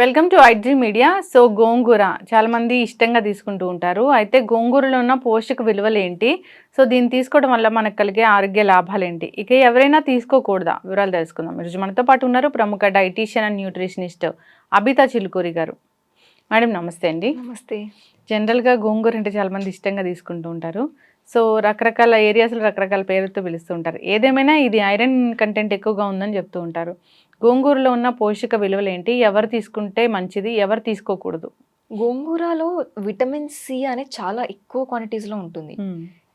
Welcome to iDream media so గోంగూర చాలా మంది ఇష్టంగా తీసుకుంటూ ఉంటారు. అయితే గోంగూరలో ఉన్న పోషక విలువలు ఏంటి? సో దీన్ని తీసుకోవడం వల్ల మనకు కలిగే ఆరోగ్య లాభాలు ఏంటి? ఇక ఎవరైనా తీసుకోకూడదా? వివరాలు తెలుసుకుందాం. ఈరోజు మనతో పాటు ఉన్నారు ప్రముఖ dietician and nutritionist Abitha Chilukuri garu. Madam నమస్తే అండి. నమస్తే. జనరల్గా గోంగూర అంటే చాలా మంది ఇష్టంగా తీసుకుంటూ ఉంటారు. సో రకరకాల ఏరియాస్లో రకరకాల పేరుతో పిలుస్తూ ఉంటారు. ఏదేమైనా ఇది ఐరన్ కంటెంట్ ఎక్కువగా ఉందని చెప్తూ ఉంటారు. గోంగూరలో ఉన్న పోషక విలువలు ఏంటి? ఎవరు తీసుకుంటే మంచిది? ఎవరు తీసుకోకూడదు? గోంగూరలో విటమిన్ సి అనేది చాలా ఎక్కువ క్వాంటిటీస్లో ఉంటుంది.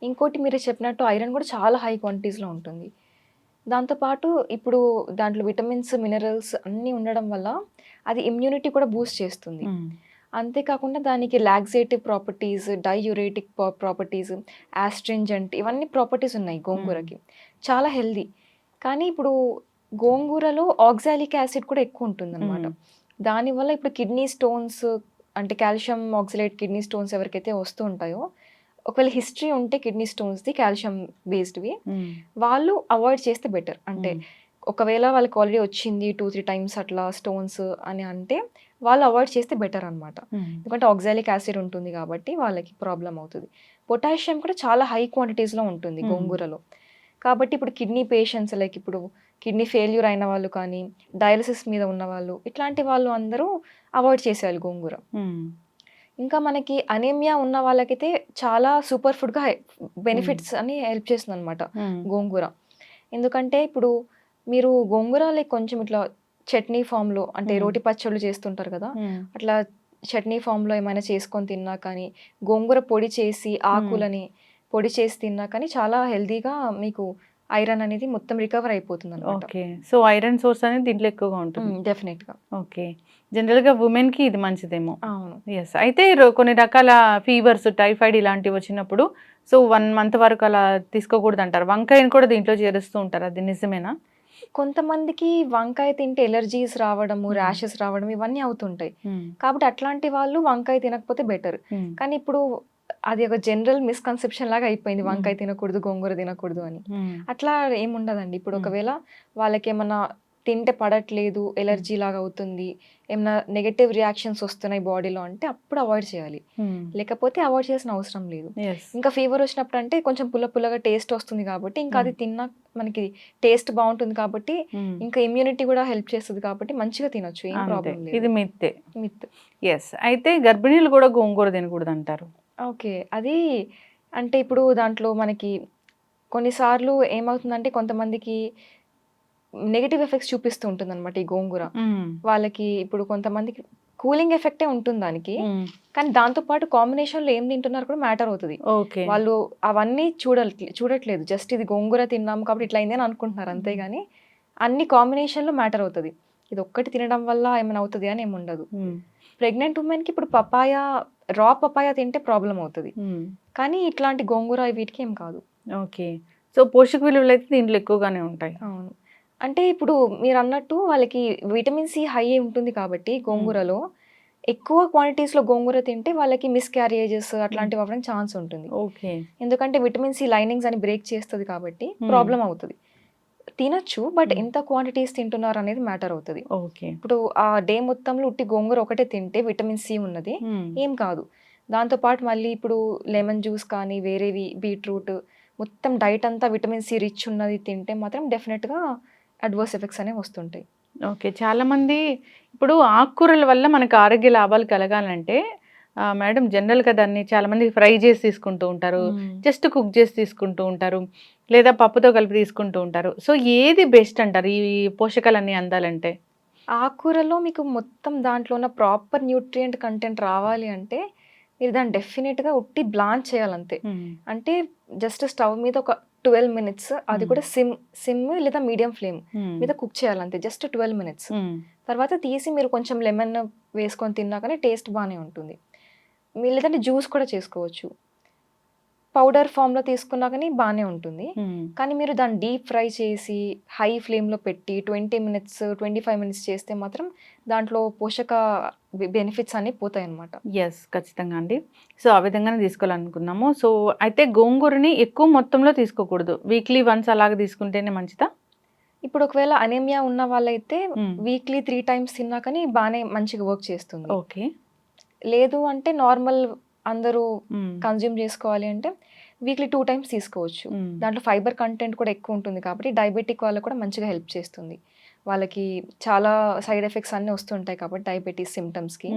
ఇంకోటి మీరు చెప్పినట్టు ఐరన్ కూడా చాలా హై క్వాంటిటీస్లో ఉంటుంది. దాంతోపాటు ఇప్పుడు దాంట్లో విటమిన్స్ మినరల్స్ అన్నీ ఉండడం వల్ల అది ఇమ్యూనిటీ కూడా బూస్ట్ చేస్తుంది. అంతేకాకుండా దానికి laxative properties diuretic properties astringent ఇవన్నీ ప్రాపర్టీస్ ఉన్నాయి గోంగూరకి. చాలా హెల్దీ. కానీ ఇప్పుడు గోంగూరలో ఆక్సాలిక్ యాసిడ్ కూడా ఎక్కువ ఉంటుంది అనమాట దానివల్ల ఇప్పుడు కిడ్నీ స్టోన్స్ అంటే కాల్షియం ఆక్సిలేట్ కిడ్నీ స్టోన్స్ ఎవరికైతే వస్తూ ఉంటాయో ఒకవేళ హిస్టరీ ఉంటే కిడ్నీ స్టోన్స్ది కాల్షియం బేస్డ్వి వాళ్ళు అవాయిడ్ చేస్తే బెటర్. అంటే ఒకవేళ వాళ్ళకి ఆల్రెడీ వచ్చింది టూ త్రీ టైమ్స్ అట్లా స్టోన్స్ అని అంటే వాళ్ళు అవాయిడ్ చేస్తే బెటర్ అనమాట ఎందుకంటే ఆక్సాలిక్ యాసిడ్ ఉంటుంది కాబట్టి వాళ్ళకి ప్రాబ్లం అవుతుంది. పొటాషియం కూడా చాలా హై క్వాంటిటీస్లో ఉంటుంది Hmm. గోంగూరలో. కాబట్టి ఇప్పుడు కిడ్నీ పేషెంట్స్ లైక్ ఇప్పుడు కిడ్నీ ఫెయిల్యూర్ అయిన వాళ్ళు కానీ డయాలసిస్ మీద ఉన్న వాళ్ళు ఇట్లాంటి వాళ్ళు అందరూ అవాయిడ్ చేసేయాలి గోంగూర. ఇంకా మనకి అనేమియా ఉన్న వాళ్ళకైతే చాలా సూపర్ ఫుడ్గా బెనిఫిట్స్ అని హెల్ప్ చేస్తుంది అనమాట గోంగూర. ఎందుకంటే ఇప్పుడు మీరు గోంగూర లైక్ కొంచెం ఇట్లా చట్నీ ఫామ్లో అంటే Hmm. రోటి పచ్చళ్ళు చేస్తుంటారు కదా అట్లా చట్నీ ఫామ్లో ఏమైనా చేసుకొని తిన్నా కానీ గోంగూర పొడి చేసి ఆకులని పొడి చేసి తిన్నా కానీ చాలా హెల్దీగా మీకు ఐరన్ అనేది మొత్తం రికవర్ అయిపోతుంది అనమాట ఓకే. సో ఐరన్ సోర్స్ అనేది దీంట్లో ఎక్కువగా ఉంటుంది. డెఫినెట్గా. ఓకే. జనరల్గా ఉమెన్కి ఇది మంచిదేమో. అవును. ఎస్ అయితే కొన్ని రకాల ఫీవర్స్ టైఫాయిడ్ ఇలాంటివి వచ్చినప్పుడు సో వన్ మంత్ వరకు అలా తీసుకోకూడదు అంటారు వంకాయని కూడా దీంట్లో చేరుస్తూ ఉంటారు? అది నిజమేనా? కొంతమందికి వంకాయ తింటే ఎలర్జీస్ రావడము. ర్యాషెస్ రావడం ఇవన్నీ అవుతుంటాయి కాబట్టి అట్లాంటి వాళ్ళు వంకాయ తినకపోతే బెటర్ కానీ ఇప్పుడు అది ఒక జనరల్ మిస్కన్సెప్షన్ లాగా అయిపోయింది. వంకాయ తినకూడదు గోంగూర తినకూడదు అని. అట్లా ఏముండదండి ఇప్పుడు. ఒకవేళ వాళ్ళకి ఏమన్నా తింటే పడట్లేదు ఎలర్జీ లాగా అవుతుంది ఏమన్నా నెగటివ్ రియాక్షన్స్ వస్తున్నాయి బాడీలో అంటే అప్పుడు అవాయిడ్ చేయాలి. లేకపోతే అవాయిడ్ చేసిన అవసరం లేదు. ఇంకా ఫీవర్ వచ్చినప్పుడు అంటే కొంచెం పుల్ల పుల్లగా టేస్ట్ వస్తుంది కాబట్టి ఇంకా అది తిన్నా మనకి టేస్ట్ బాగుంటుంది కాబట్టి. ఇంకా ఇమ్యూనిటీ కూడా హెల్ప్ చేస్తుంది కాబట్టి మంచిగా తినొచ్చు ఏం. ప్రాబ్లం ఇది లేదు మిత్తే. మిత్ ఎస్ అయితే గర్భిణీలు కూడా గోంగూర తినకూడదు అంటారు ఓకే. అది అంటే ఇప్పుడు దాంట్లో మనకి కొన్నిసార్లు ఏమవుతుందంటే కొంతమందికి నెగిటివ్ ఎఫెక్ట్స్ చూపిస్తూ ఉంటుంది అనమాట ఈ గోంగూర. వాళ్ళకి ఇప్పుడు కొంతమందికి కూలింగ్ ఎఫెక్టే ఉంటుంది దానికి. కానీ దాంతో పాటు కాంబినేషన్లో ఏం తింటున్నారు కూడా మ్యాటర్ అవుతుంది. ఓకే. వాళ్ళు అవన్నీ చూడట్లే చూడట్లేదు. జస్ట్ ఇది గోంగూర తిన్నాము కాబట్టి ఇట్లా అయింది అని అనుకుంటున్నారు అంతేగాని అన్ని కాంబినేషన్లో మ్యాటర్ అవుతుంది. ఇది ఒక్కటి తినడం వల్ల ఏమైనా అవుతుంది అని ఏమి ఉండదు. మ్మ్. ప్రెగ్నెంట్ ఉమెన్కి ఇప్పుడు పపాయ రా పపాయ తింటే ప్రాబ్లం అవుతుంది. కానీ ఇట్లాంటి గోంగూర వీటికి ఏం కాదు. ఓకే. సో పోషక విలువలు అయితే దీంట్లో ఎక్కువగానే ఉంటాయి. అవును. అంటే ఇప్పుడు మీరు అన్నట్టు వాళ్ళకి విటమిన్ సి హై ఉంటుంది కాబట్టి గోంగూరలో ఎక్కువ క్వాంటిటీస్లో గోంగూర తింటే వాళ్ళకి మిస్ క్యారియేజెస్ అట్లాంటివి అవ్వడానికి ఛాన్స్ ఉంటుంది. ఓకే. ఎందుకంటే విటమిన్ సి లైనింగ్స్ అని బ్రేక్ చేస్తుంది కాబట్టి. ప్రాబ్లం అవుతుంది. తినొచ్చు బట్. ఎంత క్వాంటిటీస్ తింటున్నారు అనేది మ్యాటర్ అవుతుంది. ఓకే. ఇప్పుడు ఆ డే మొత్తంలో ఉట్టి గోంగూర ఒకటే తింటే విటమిన్ సి ఉన్నది. ఏం కాదు. దాంతోపాటు మళ్ళీ ఇప్పుడు లెమన్ జ్యూస్ కానీ వేరేవి బీట్రూట్ మొత్తం డైట్ అంతా విటమిన్ సి రిచ్ ఉన్నది తింటే మాత్రం డెఫినెట్గా అడ్వర్స్ ఎఫెక్ట్స్ అనేవి వస్తుంటాయి. ఓకే. చాలా మంది ఇప్పుడు ఆకుకూరల వల్ల మనకు ఆరోగ్య లాభాలు కలగాలంటే మేడం జనరల్గా దాన్ని చాలా మంది ఫ్రై చేసి తీసుకుంటూ ఉంటారు జస్ట్ కుక్ చేసి తీసుకుంటూ ఉంటారు లేదా పప్పుతో కలిపి తీసుకుంటూ ఉంటారు. సో ఏది బెస్ట్ అంటారు? ఈ పోషకాలన్నీ అందాలంటే? ఆకుకూరలో మీకు మొత్తం దాంట్లో ఉన్న ప్రాపర్ న్యూట్రియంట్ కంటెంట్ రావాలి అంటే మీరు దాన్ని డెఫినెట్గా ఉట్టి బ్లాంచ్ చేయాలంతే. అంటే జస్ట్ స్టవ్ మీద ఒక ట్వెల్వ్ మినిట్స్ అది. కూడా సిమ్ సిమ్ లేదా మీడియం ఫ్లేమ్. మీద కుక్ చేయాలంతే జస్ట్ ట్వెల్వ్ మినిట్స్. తర్వాత తీసి మీరు కొంచెం లెమన్ వేసుకొని తిన్నా కానీ టేస్ట్ బాగానే ఉంటుంది మీరు లేదంటే జ్యూస్ కూడా చేసుకోవచ్చు పౌడర్ ఫామ్లో తీసుకున్నా కానీ బాగానే ఉంటుంది. కానీ మీరు దాన్ని డీప్ ఫ్రై చేసి హై ఫ్లేమ్లో పెట్టి twenty minutes twenty five minutes చేస్తే మాత్రం దాంట్లో పోషక బెనిఫిట్స్ అన్నీ పోతాయి అన్నమాట ఎస్ ఖచ్చితంగా అండి. సో ఆ విధంగానే తీసుకోవాలనుకున్నాము. సో అయితే గోంగూరని ఎక్కువ మొత్తంలో తీసుకోకూడదు. వీక్లీ వన్స్ అలాగ తీసుకుంటేనే మంచిదా? ఇప్పుడు ఒకవేళ అనేమియా ఉన్న వాళ్ళైతే. వీక్లీ త్రీ టైమ్స్ తిన్నా కానీ బాగానే మంచిగా వర్క్ చేస్తుంది. ఓకే లేదు అంటే నార్మల్ అందరూ. కన్జ్యూమ్ చేసుకోవాలి అంటే వీక్లీ టూ టైమ్స్ తీసుకోవచ్చు. దాంట్లో ఫైబర్ కంటెంట్ కూడా ఎక్కువ ఉంటుంది కాబట్టి డయాబెటిక్ వాళ్ళకు కూడా మంచిగా హెల్ప్ చేస్తుంది. వాళ్ళకి చాలా సైడ్ ఎఫెక్ట్స్ అన్నీ వస్తుంటాయి కాబట్టి డయాబెటీస్ సిమ్టమ్స్కి.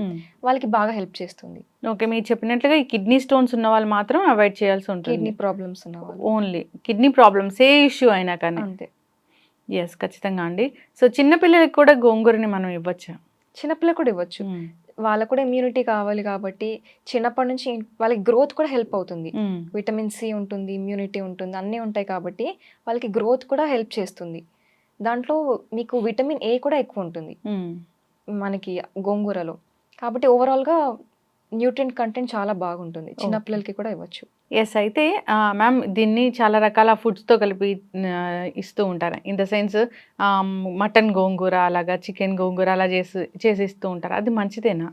వాళ్ళకి బాగా హెల్ప్ చేస్తుంది. ఓకే మీరు చెప్పినట్లుగా ఈ కిడ్నీ స్టోన్స్ ఉన్న వాళ్ళు మాత్రం అవాయిడ్ చేయాల్సి ఉంటుంది. కిడ్నీ ప్రాబ్లమ్స్ ఉన్న వాళ్ళు. ఓన్లీ కిడ్నీ ప్రాబ్లమ్స్ ఏ ఇష్యూ అయినా కానీ. అంతే. ఎస్ ఖచ్చితంగా అండి. సో చిన్న పిల్లలకి కూడా గోంగూరని మనం ఇవ్వచ్చు? చిన్నపిల్లలు కూడా ఇవ్వచ్చు. వాళ్ళకు కూడా ఇమ్యూనిటీ కావాలి కాబట్టి చిన్నప్పటి నుంచి వాళ్ళకి గ్రోత్ కూడా హెల్ప్ అవుతుంది. విటమిన్ సి ఉంటుంది ఇమ్యూనిటీ ఉంటుంది అన్నీ ఉంటాయి కాబట్టి వాళ్ళకి గ్రోత్ కూడా హెల్ప్ చేస్తుంది. దాంట్లో మీకు విటమిన్ ఏ కూడా ఎక్కువ ఉంటుంది. మనకి గోంగూరలో. కాబట్టి ఓవరాల్గా న్యూట్రియంట్ కంటెంట్ చాలా బాగుంటుంది. చిన్నపిల్లలకి కూడా ఇవ్వచ్చు. ఎస్ అయితే మ్యామ్ దీన్ని చాలా రకాల ఫుడ్స్తో కలిపి ఇస్తూ ఉంటారు. ఇన్ ద సెన్స్ మటన్ గోంగూర అలాగా చికెన్ గోంగూర అలా చేసి చేసి ఇస్తూ ఉంటారు. అది మంచిదేనా?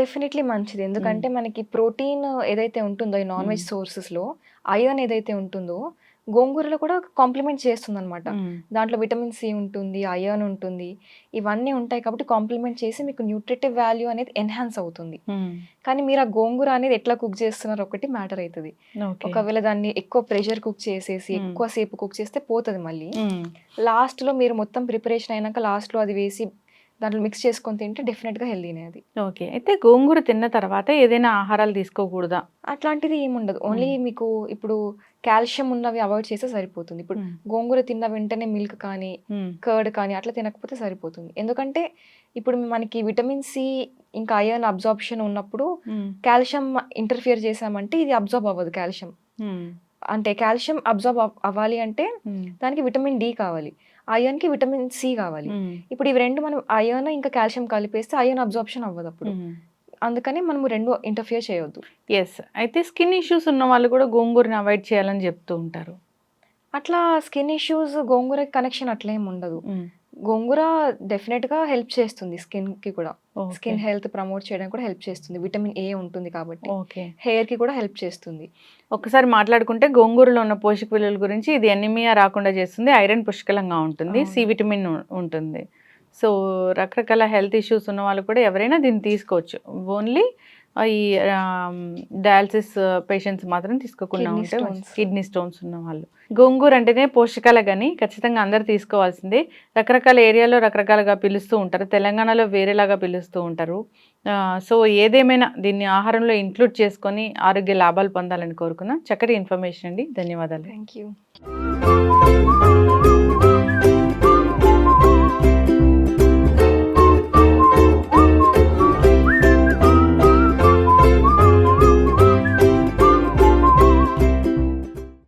డెఫినెట్లీ మంచిది. ఎందుకంటే మనకి ప్రోటీన్ ఏదైతే ఉంటుందో ఈ నాన్ వెజ్ సోర్సెస్లో ఐరన్ ఏదైతే ఉంటుందో గోంగూరలో కూడా కాంప్లిమెంట్ చేస్తుంది అనమాట దాంట్లో విటమిన్ సి ఉంటుంది ఐరన్ ఉంటుంది ఇవన్నీ ఉంటాయి కాబట్టి కాంప్లిమెంట్ చేసి మీకు న్యూట్రిటివ్ వాల్యూ అనేది ఎన్హాన్స్ అవుతుంది. కానీ మీరు ఆ గోంగూర అనేది ఎట్లా కుక్ చేస్తున్నారు ఒకటి మ్యాటర్ అవుతుంది. ఒకవేళ దాన్ని ఎక్కువ ప్రెషర్ కుక్ చేసేసి. ఎక్కువ సేపు కుక్ చేస్తే పోతుంది మళ్ళీ. లాస్ట్లో మీరు మొత్తం ప్రిపరేషన్ అయినాక లాస్ట్లో అది వేసి దాంట్లో మిక్స్ చేసుకొని తింటే డెఫినెట్గా హెల్దీనే అది. ఓకే. అయితే గోంగూర తిన్న తర్వాత ఏదైనా ఆహారాలు తీసుకోకూడదా? అట్లాంటిది ఏముండదు ఓన్లీ మీకు ఇప్పుడు కాల్షియం ఉన్నవి అవాయిడ్ చేస్తే సరిపోతుంది. ఇప్పుడు గోంగూర తిన్న వెంటనే మిల్క్ కానీ కర్డ్ కానీ అట్లా తినకపోతే సరిపోతుంది. ఎందుకంటే ఇప్పుడు మనకి విటమిన్ సి ఇంకా ఐరన్ అబ్జార్ప్షన్ ఉన్నప్పుడు కాల్షియం ఇంటర్ఫియర్ చేసామంటే ఇది అబ్జార్బ్ అవ్వదు కాల్షియం. అంటే కాల్షియం అబ్జార్బ్ అవ్వాలి అంటే దానికి విటమిన్ డి కావాలి. ఐరన్కి విటమిన్ సి కావాలి. ఇప్పుడు ఇవి రెండు మనం ఐరన్ ఇంకా కాల్షియం కలిపేస్తే ఐరన్ అబ్జార్ప్షన్ అవ్వదు అప్పుడు అందుకని మనం రెండు ఇంటర్ఫియర్ చేయొద్దు. ఎస్ అయితే స్కిన్ ఇష్యూస్ ఉన్న వాళ్ళు కూడా గోంగూరని అవాయిడ్ చేయాలని చెప్తూ ఉంటారు. అట్లా స్కిన్ ఇష్యూస్ గోంగూర కనెక్షన్ అట్లా ఏమి ఉండదు గోంగూర డెఫినెట్గా హెల్ప్ చేస్తుంది స్కిన్కి కూడా స్కిన్ హెల్త్ ప్రమోట్ చేయడానికి కూడా హెల్ప్ చేస్తుంది. విటమిన్ ఏ ఉంటుంది కాబట్టి. ఓకే. హెయిర్కి కూడా హెల్ప్ చేస్తుంది. ఒకసారి మాట్లాడుకుంటే గోంగూరలో ఉన్న పోషక విలువల గురించి ఇది ఎనిమియా రాకుండా చేస్తుంది. ఐరన్ పుష్కలంగా ఉంటుంది. సి. విటమిన్ ఉంటుంది. సో రకరకాల హెల్త్ ఇష్యూస్ ఉన్న వాళ్ళు కూడా ఎవరైనా దీన్ని తీసుకోవచ్చు. ఓన్లీ ఈ డయాలసిస్ పేషెంట్స్ మాత్రం తీసుకోకుండా ఉంటే. కిడ్నీ స్టోన్స్ ఉన్న వాళ్ళు గోంగూర అంటేనే పోషకాల కానీ ఖచ్చితంగా అందరు తీసుకోవాల్సిందే. రకరకాల ఏరియాలో రకరకాలుగా పిలుస్తూ ఉంటారు. తెలంగాణలో వేరేలాగా పిలుస్తూ ఉంటారు. సో ఏదేమైనా దీన్ని ఆహారంలో ఇంక్లూడ్ చేసుకొని ఆరోగ్య లాభాలు పొందాలని కోరుకున్నాం చక్కటి ఇన్ఫర్మేషన్ అండి. ధన్యవాదాలు. Thank you